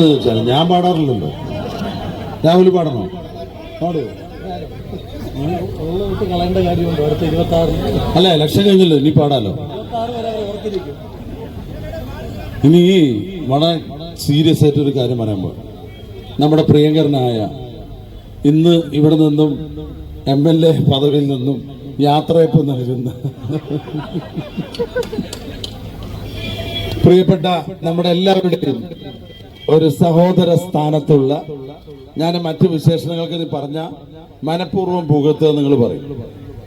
ചോദിച്ചാണ് ഞാൻ പാടാറില്ലല്ലോ. രാഹുൽ പാടണോ? ആറിന് അല്ല ലക്ഷം കഴിഞ്ഞല്ലോ? ഇനി പാടാലോ. ഇനി വളരെ സീരിയസ് ആയിട്ട് ഒരു കാര്യം പറയുമ്പോൾ നമ്മുടെ പ്രിയങ്കരനായ ഇന്ന് ഇവിടെ നിന്നും എം എൽ എ പദവിയിൽ നിന്നും യാത്രയപ്പ് നൽകുന്ന പ്രിയപ്പെട്ട നമ്മുടെ എല്ലാവരുടെയും ഒരു സഹോദര സ്ഥാനത്തുള്ള ഞാൻ മറ്റു വിശേഷണങ്ങൾക്ക് നീ പറഞ്ഞ മനഃപൂർവം പുകത്തുക നിങ്ങൾ പറയും.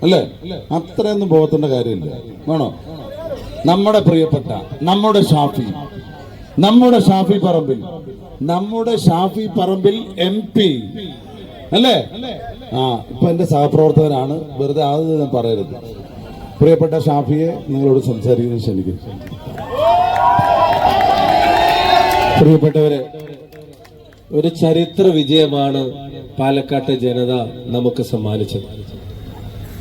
അല്ലേ? അത്രയൊന്നും പോകത്തേണ്ട കാര്യമില്ല. വേണോ? നമ്മുടെ പ്രിയപ്പെട്ട നമ്മുടെ ഷാഫി നമ്മുടെ ഷാഫി പറമ്പിൽ നമ്മുടെ ഷാഫി പറമ്പിൽ എം പി. അല്ലേ? ആ ഇപ്പൊ എന്റെ സഹപ്രവർത്തകനാണ്. വെറുതെ അത് പറയരുത്. പ്രിയപ്പെട്ട ഷാഫിയെ നിങ്ങളോട് സംസാരിക്കുന്നത് ക്ഷണിക്കുന്നു പ്രിയപ്പെട്ടവരെ ഒരു ചരിത്ര വിജയമാണ് പാലക്കാട്ടെ ജനത നമുക്ക് സമ്മാനിച്ചത്.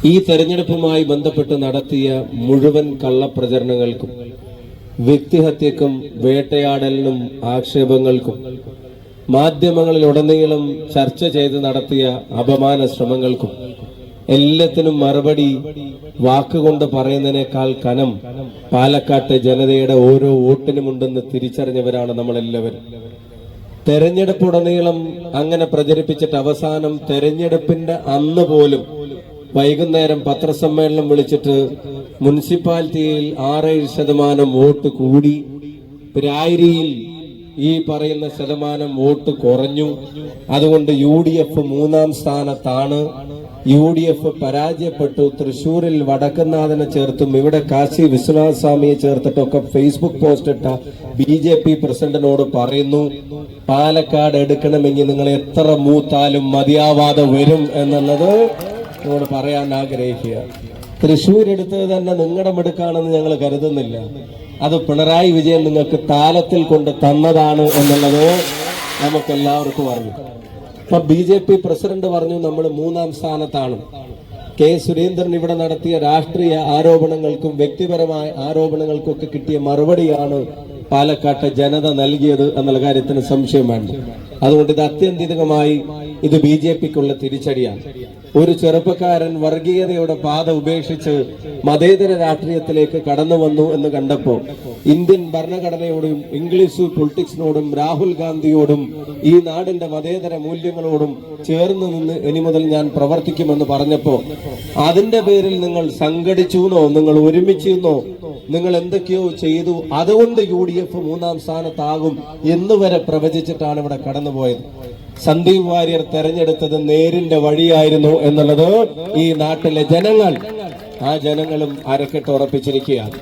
ഈ തെരഞ്ഞെടുപ്പുമായി ബന്ധപ്പെട്ട് നടത്തിയ മുഴുവൻ കള്ളപ്രചരണങ്ങൾക്കും വ്യക്തിഹത്യക്കും വേട്ടയാടലിനും ആക്ഷേപങ്ങൾക്കും മാധ്യമങ്ങളിലുടനീളം ചർച്ച ചെയ്ത് നടത്തിയ അപമാന ശ്രമങ്ങൾക്കും എല്ലാത്തിനും മറുപടി വാക്കുകൊണ്ട് പറയുന്നതിനേക്കാൾ കനം പാലക്കാട്ടെ ജനതയുടെ ഓരോ വോട്ടിനുമുണ്ടെന്ന് തിരിച്ചറിഞ്ഞവരാണ് നമ്മളെല്ലാവരും. തെരഞ്ഞെടുപ്പുടനീളം അങ്ങനെ പ്രചരിപ്പിച്ചിട്ട് അവസാനം തെരഞ്ഞെടുപ്പിന്റെ അന്ന് പോലും വൈകുന്നേരം പത്രസമ്മേളനം വിളിച്ചിട്ട് മുനിസിപ്പാലിറ്റിയിൽ ആറേഴ് ശതമാനം വോട്ട് കൂടി. രായിരിയിൽ ഈ പറയുന്ന ശതമാനം വോട്ട് കുറഞ്ഞു. അതുകൊണ്ട് യു ഡി എഫ് മൂന്നാം സ്ഥാനത്താണ്. യു ഡി എഫ് പരാജയപ്പെട്ടു. തൃശൂരിൽ വടക്കനാഥനെ ചേർത്തും ഇവിടെ കാശി വിശ്വനാഥ സ്വാമിയെ ചേർത്തിട്ടൊക്കെ ഫേസ്ബുക്ക് പോസ്റ്റ് ഇട്ട ബി ജെ പി പ്രസിഡന്റിനോട് പറയുന്നു പാലക്കാട് എടുക്കണമെങ്കിൽ നിങ്ങൾ എത്ര മൂത്താലും മതിയാവാതെ വരും എന്നുള്ളത് നിങ്ങളോട് പറയാൻ ആഗ്രഹിക്കുക. തൃശൂർ എടുത്തത് തന്നെ നിങ്ങളുടെ മെടുക്കാണെന്ന് ഞങ്ങൾ കരുതുന്നില്ല. അത് പിണറായി വിജയൻ നിങ്ങൾക്ക് താലത്തിൽ കൊണ്ട് തന്നതാണ് എന്നുള്ളത് നമുക്ക് എല്ലാവർക്കും അറിയാം. ഇപ്പൊ ബി ജെ പി പ്രസിഡന്റ് പറഞ്ഞു നമ്മൾ മൂന്നാം സ്ഥാനത്താണ്. കെ സുരേന്ദ്രൻ ഇവിടെ നടത്തിയ രാഷ്ട്രീയ ആരോപണങ്ങൾക്കും വ്യക്തിപരമായ ആരോപണങ്ങൾക്കും ഒക്കെ കിട്ടിയ മറുപടിയാണ് പാലക്കാട്ടെ ജനത നൽകിയത് എന്നുള്ള കാര്യത്തിന് സംശയം വേണ്ട. അതുകൊണ്ട് ഇത് അത്യന്തികമായി ഇത് ബി ജെ പിക്കുള്ള തിരിച്ചടിയാണ്. ഒരു ചെറുപ്പക്കാരൻ വർഗീയതയുടെ പാത ഉപേക്ഷിച്ച് മതേതര രാഷ്ട്രീയത്തിലേക്ക് കടന്നു വന്നു എന്ന് കണ്ടപ്പോൾ ഇന്ത്യൻ ഭരണഘടനയോടും ഇംഗ്ലീഷ് പൊളിറ്റിക്സിനോടും രാഹുൽ ഗാന്ധിയോടും ഈ നാടിന്റെ മതേതര മൂല്യങ്ങളോടും ചേർന്ന് നിന്ന് ഇനി മുതൽ ഞാൻ പ്രവർത്തിക്കുമെന്ന് പറഞ്ഞപ്പോ അതിന്റെ പേരിൽ നിങ്ങൾ സംഘടിച്ചു എന്നോ നിങ്ങൾ ഒരുമിച്ചെന്നോ നിങ്ങൾ എന്തൊക്കെയോ ചെയ്തു. അതുകൊണ്ട് യു ഡി എഫ് മൂന്നാം സ്ഥാനത്താകും എന്ന് വരെ പ്രവചിച്ചിട്ടാണ് ഇവിടെ കടന്നുപോയത്. സന്ദീപ് വാര്യർ തെരഞ്ഞെടുത്തത് നേരിന്റെ വഴിയായിരുന്നു എന്നുള്ളത് ഈ നാട്ടിലെ ജനങ്ങൾ ആ ജനങ്ങളും അരക്കെട്ട് ഉറപ്പിച്ചിരിക്കുകയാണ്.